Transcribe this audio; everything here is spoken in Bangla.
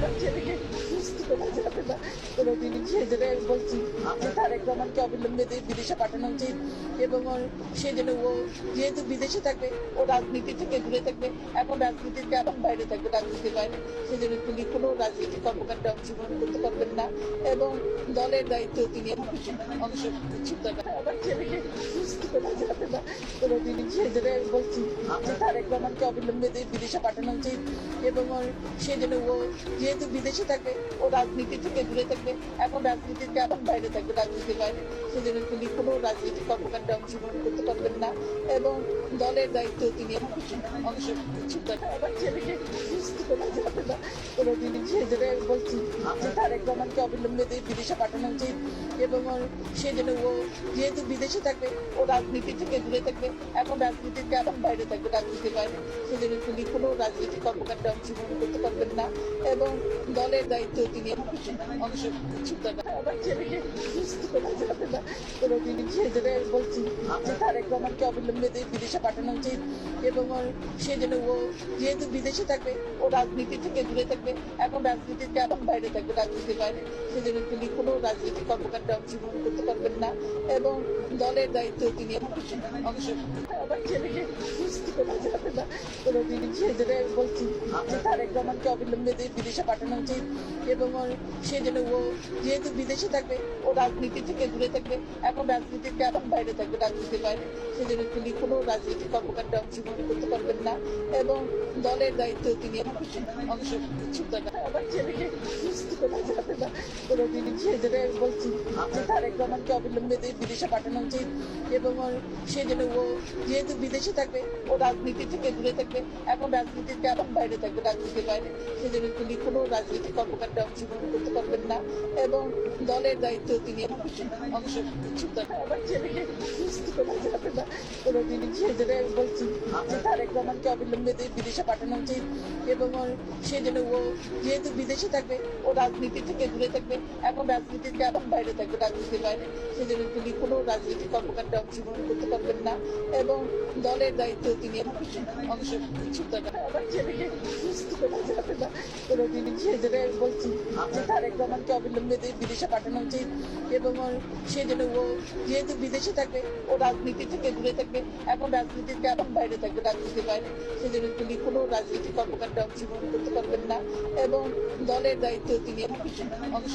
Adam içeri girmiş. কোনোদিন সেজন্য আমি বলছি যে তারেক রহমানকে অবিলম্বে বিদেশে পাঠানো উচিত এবং ওর সে ও যেহেতু বিদেশে থাকবে ও রাজনীতি থেকে দূরে থাকবে এখন রাজনীতির এখন বাইরে থাকবে রাজনীতির বাইরে সেজন্য তিনি কোনো রাজনৈতিক কর্মকাণ্ডে অংশগ্রহণ করতে পারবেন না এবং দলের দায়িত্ব তিনি অংশ নিচ্ছেন না আমার ছেলেকে সুস্থ করা যাবে না কোনোদিন সেজন্য আমি বলছি যে তারেক রহমানকে অবিলম্বে বিদেশে পাঠানো উচিত এবং ওর সে যেন ও যেহেতু বিদেশে থাকবে ও রাজনীতি থেকে দূরে থাকবে, এখন রাজনীতিতে এখন বাইরে থাকবে, রাজনীতির বাইরে। সেজন্য তিনি কোনো রাজনৈতিক কর্মকাণ্ডে অংশগ্রহণ করতে পারবেন না। এবং দলের দায়িত্ব তিনি অংশ সুস্থ করা যাবে না সেজন্য আমি বলছি যে তারেক রহমানকে অবিলম্বে দে- বিদেশে পাঠানো উচিত এবং ওর সে ও যেহেতু বিদেশে থাকবে ও রাজনীতি থেকে দূরে থাকবে এখন রাজনীতির এখন বাইরে থাকবে রাজনীতির বাইরে সেজন্য তিনি কোনো রাজনৈতিক কর্মকাণ্ডে অংশগ্রহণ করতে পারবেন না এবং দলের দায়িত্ব তিনি অংশ নিচ্ছেন না আমার করা যাবে না সেজন্য আমি বলছি যে তারেক রহমানকে অবিলম্বে দে- বিদেশে পাঠানো উচিত এবং ওর সে যেন ও যেহেতু বিদেশে থাকবে, ও রাজনীতি থেকে দূরে থাকবে, এখন রাজনীতিতে এখন বাইরে থাকবে, রাজনীতির বাইরে। সেজন্য তিনি কোনো রাজনীতি কর্মকাণ্ডে অংশগ্রহণ করতে পারবেন না এবং দলের দায়িত্ব তিনি অংশ আমার ছেলেকে সুস্থ করা যাবে না। কোনোদিন সেজন্য আমি বলছি যে তারেক রহমানকে অবিলম্বে বিদেশে পাঠানো উচিত এবং ওর সে ও যেহেতু বিদেশে থাকবে, ও রাজনীতি থেকে দূরে থাকবে, এখন রাজনীতির এখন বাইরে থাকবে রাজনীতির বাইরে। সেজন্য তিনি কোনো রাজনৈতিক কর্মকাণ্ডে অংশগ্রহণ করতে পারবেন না এবং দলের দায়িত্ব তিনি অংশ নিচ্ছেন। না আমার ছেলেকে সুস্থ করা যাবে কোনোদিন সেজন্য আমি বলছি, যে তারেক রহমানকে অবিলম্বে দে- বিদেশে পাঠানো উচিত এবং সে যেন ও যেহেতু বিদেশে থাকবে, ও রাজনীতি থেকে দূরে থাকবে, এখন রাজনীতির এখন বাইরে থাকবে, রাজনীতির বাইরে। সেজন্য তিনি কোনো রাজনৈতিক কর্মকাণ্ডে অংশগ্রহণ করতে পারবেন না এবং দলের দায়িত্ব তিনি অংশ না আমার ছেলেকে করা না আমি বলছি যে তারেক রহমানকে অবিলম্বে বিদেশে পাঠানো উচিত এবং সে যেন ও যেহেতু বিদেশে থাকবে, ও রাজনীতি থেকে দূরে থাকবে এখন রাজনীতির এখন বাইরে থাকবে রাজনীতির বাইরে, সেজন্য তিনি কোনো রাজনৈতিক কর্মকাণ্ডে অংশগ্রহণ করতে পারবেন না এবং দলের দায়িত্ব তিনি অংশ নিচ্ছেন না আমার ছেলেকে সুস্থ করা যাবে না, কোনোদিন। সেজন্য আমি বলছি যে তারেক রহমানকে অবিলম্বে বিদেশে পাঠানো উচিত এবং ওর সে যেন ও যেহেতু বিদেশে থাকবে ও রাজনীতি থেকে দূরে থাকবে, এখন রাজনীতির এখন বাইরে থাকবে রাজনীতির বাইরে, সেজন্য তিনি কোনো রাজনৈতিক কর্মকাণ্ডে অংশগ্রহণ করতে পারবেন না এবং দলের দায়িত্ব তিনি অংশ